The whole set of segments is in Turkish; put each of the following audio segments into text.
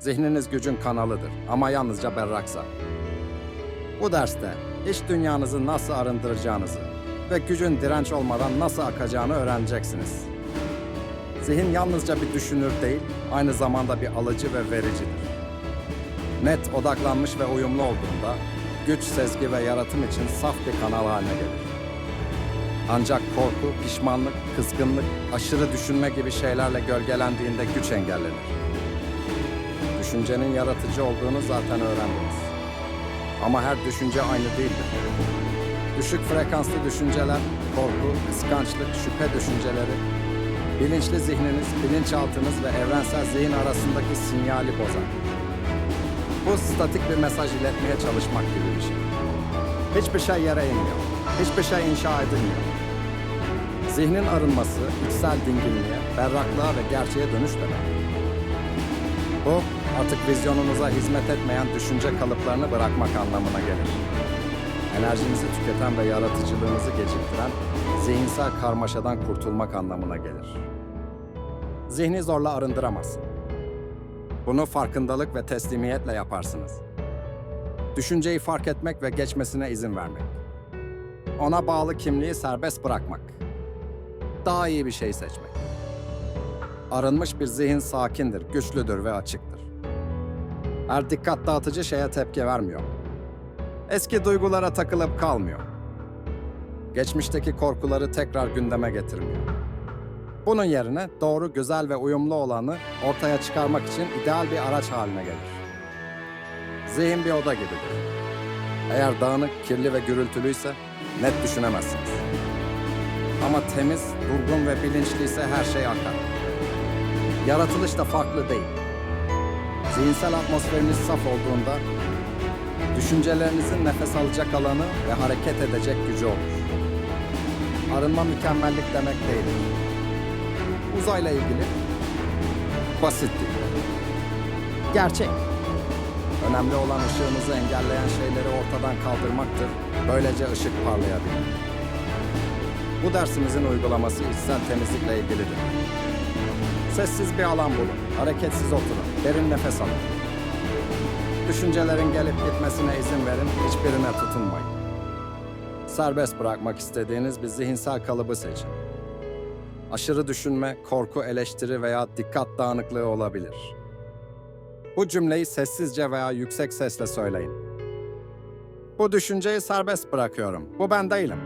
Zihniniz gücün kanalıdır ama yalnızca berraksa. Bu derste iç dünyanızı nasıl arındıracağınızı ve gücün direnç olmadan nasıl akacağını öğreneceksiniz. Zihin yalnızca bir düşünür değil, aynı zamanda bir alıcı ve vericidir. Net odaklanmış ve uyumlu olduğunda güç, sezgi ve yaratım için saf bir kanal haline gelir. Ancak korku, pişmanlık, kızgınlık, aşırı düşünme gibi şeylerle gölgelendiğinde güç engellenir. Düşüncenin yaratıcı olduğunu zaten öğrendiniz. Ama her düşünce aynı değildir. Düşük frekanslı düşünceler, korku, kıskançlık, şüphe düşünceleri, bilinçli zihniniz, bilinçaltınız ve evrensel zihin arasındaki sinyali bozar. Bu statik bir mesaj iletmeye çalışmak gibi bir şey. Hiçbir şey yere inmiyor. Hiçbir şey inşa edilmiyor. Zihnin arınması, içsel dinginliğe, berraklığa ve gerçeğe dönüş demek. Bu, artık vizyonunuza hizmet etmeyen düşünce kalıplarını bırakmak anlamına gelir. Enerjinizi tüketen ve yaratıcılığınızı geciktiren, zihinsel karmaşadan kurtulmak anlamına gelir. Zihni zorla arındıramazsın. Bunu farkındalık ve teslimiyetle yaparsınız. Düşünceyi fark etmek ve geçmesine izin vermek. Ona bağlı kimliği serbest bırakmak. Daha iyi bir şey seçmek. Arınmış bir zihin sakindir, güçlüdür ve açıktır. Her dikkat dağıtıcı şeye tepki vermiyor. Eski duygulara takılıp kalmıyor. Geçmişteki korkuları tekrar gündeme getirmiyor. Bunun yerine doğru, güzel ve uyumlu olanı ortaya çıkarmak için ideal bir araç haline gelir. Zihin bir oda gibidir. Eğer dağınık, kirli ve gürültülüyse net düşünemezsiniz. Ama temiz, durgun ve bilinçliyse her şey akar. Yaratılış da farklı değil. Zihinsel atmosferiniz saf olduğunda düşüncelerinizin nefes alacak alanı ve hareket edecek gücü olur. Arınma mükemmellik demek değildir. Uzayla ilgili basit değil. Gerçek. Önemli olan ışığınızı engelleyen şeyleri ortadan kaldırmaktır. Böylece ışık parlayabilir. Bu dersimizin uygulaması içsel temizlikle ilgilidir. Sessiz bir alan bulun, hareketsiz oturun, derin nefes alın. Düşüncelerin gelip gitmesine izin verin, hiçbirine tutunmayın. Serbest bırakmak istediğiniz bir zihinsel kalıbı seçin. Aşırı düşünme, korku, eleştiri veya dikkat dağınıklığı olabilir. Bu cümleyi sessizce veya yüksek sesle söyleyin. Bu düşünceyi serbest bırakıyorum. Bu ben değilim.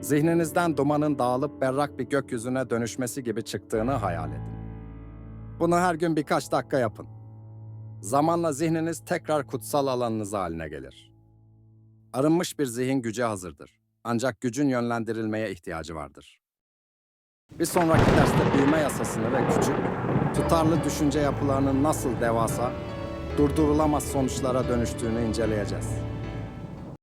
Zihninizden dumanın dağılıp berrak bir gökyüzüne dönüşmesi gibi çıktığını hayal edin. Bunu her gün birkaç dakika yapın. Zamanla zihniniz tekrar kutsal alanınız haline gelir. Arınmış bir zihin güce hazırdır. Ancak gücün yönlendirilmeye ihtiyacı vardır. Bir sonraki derste büyüme yasasını ve küçük, tutarlı düşünce yapılarının nasıl devasa, durdurulamaz sonuçlara dönüştüğünü inceleyeceğiz.